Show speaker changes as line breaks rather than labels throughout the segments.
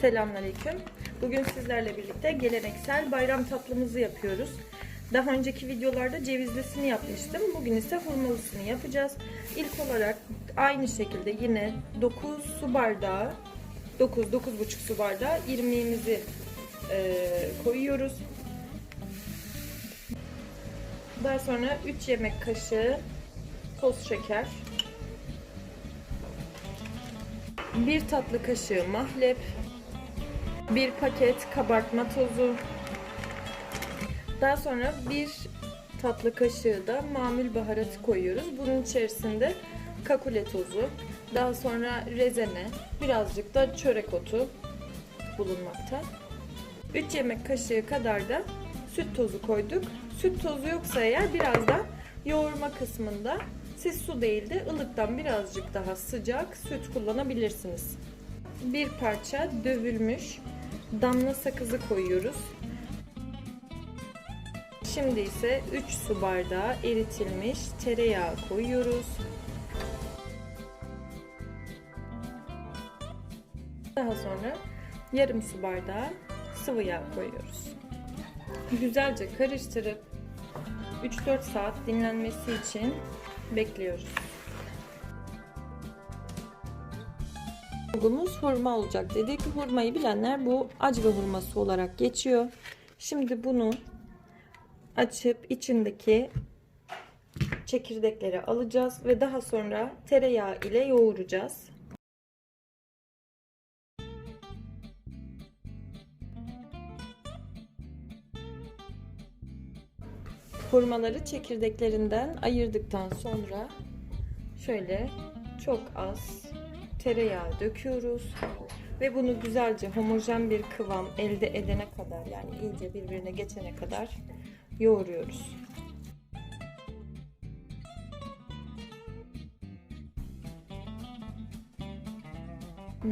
Selamünaleyküm. Bugün sizlerle birlikte geleneksel bayram tatlımızı yapıyoruz. Daha önceki videolarda cevizlisini yapmıştım. Bugün ise hurmalısını yapacağız. İlk olarak aynı şekilde yine 9 su bardağı 9 9,5 su bardağı irmiğimizi e, koyuyoruz. Daha sonra 3 yemek kaşığı toz şeker, 1 tatlı kaşığı mahlep, 1 paket kabartma tozu, daha sonra 1 tatlı kaşığı da mamul baharatı koyuyoruz. Bunun içerisinde kakule tozu, daha sonra rezene, birazcık da çörek otu bulunmakta. 3 yemek kaşığı kadar da süt tozu koyduk. Süt tozu yoksa eğer biraz da yoğurma kısmında siz su değil de ılıktan birazcık daha sıcak süt kullanabilirsiniz. Bir parça dövülmüş damla sakızı koyuyoruz. Şimdi ise 3 su bardağı eritilmiş tereyağı koyuyoruz. Daha sonra yarım su bardağı sıvı yağ koyuyoruz. Güzelce karıştırıp 3-4 saat dinlenmesi için bekliyoruz. Bulgumuz hurma olacak dedik. Hurmayı bilenler bu acı hurması olarak geçiyor. Şimdi bunu açıp içindeki çekirdekleri alacağız ve daha sonra tereyağı ile yoğuracağız. Hurmaları çekirdeklerinden ayırdıktan sonra şöyle çok az tereyağı döküyoruz ve bunu güzelce homojen bir kıvam elde edene kadar yani iyice birbirine geçene kadar yoğuruyoruz.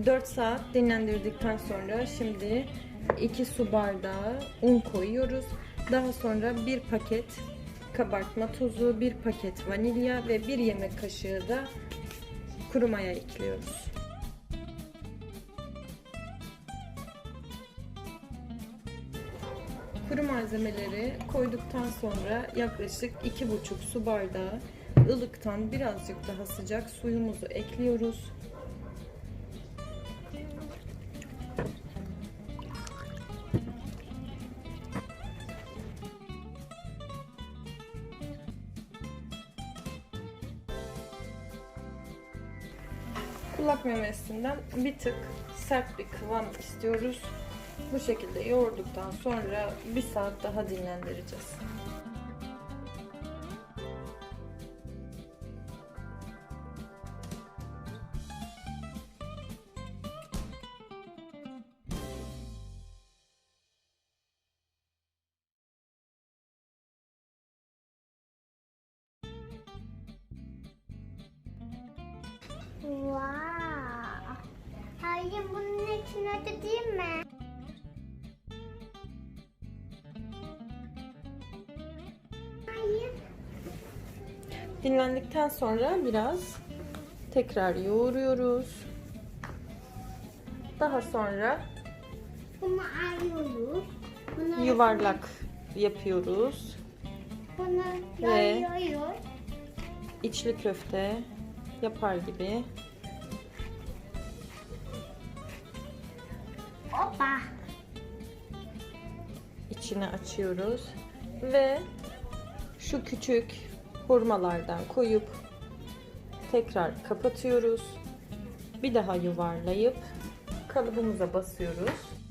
Dört saat dinlendirdikten sonra şimdi 2 su bardağı un koyuyoruz. Daha sonra bir paket kabartma tozu, bir paket vanilya ve bir yemek kaşığı da kuru maya ekliyoruz. Kuru malzemeleri koyduktan sonra yaklaşık 2,5 su bardağı ılıktan birazcık daha sıcak suyumuzu ekliyoruz. Kulak memesinden bir tık sert bir kıvam istiyoruz. Bu şekilde yoğurduktan sonra bir saat daha dinlendireceğiz.
Wow. Hayır bunun içine de değil mi?
Dinlendikten sonra biraz tekrar yoğuruyoruz. Daha sonra
Bunu ayırıyoruz. Bunu
yuvarlak yapıyoruz.
Bunu
Ve-. İçli köfte yapar gibi
Hoppa.
içine açıyoruz ve şu küçük hurmalardan koyup tekrar kapatıyoruz. Bir daha yuvarlayıp kalıbımıza basıyoruz.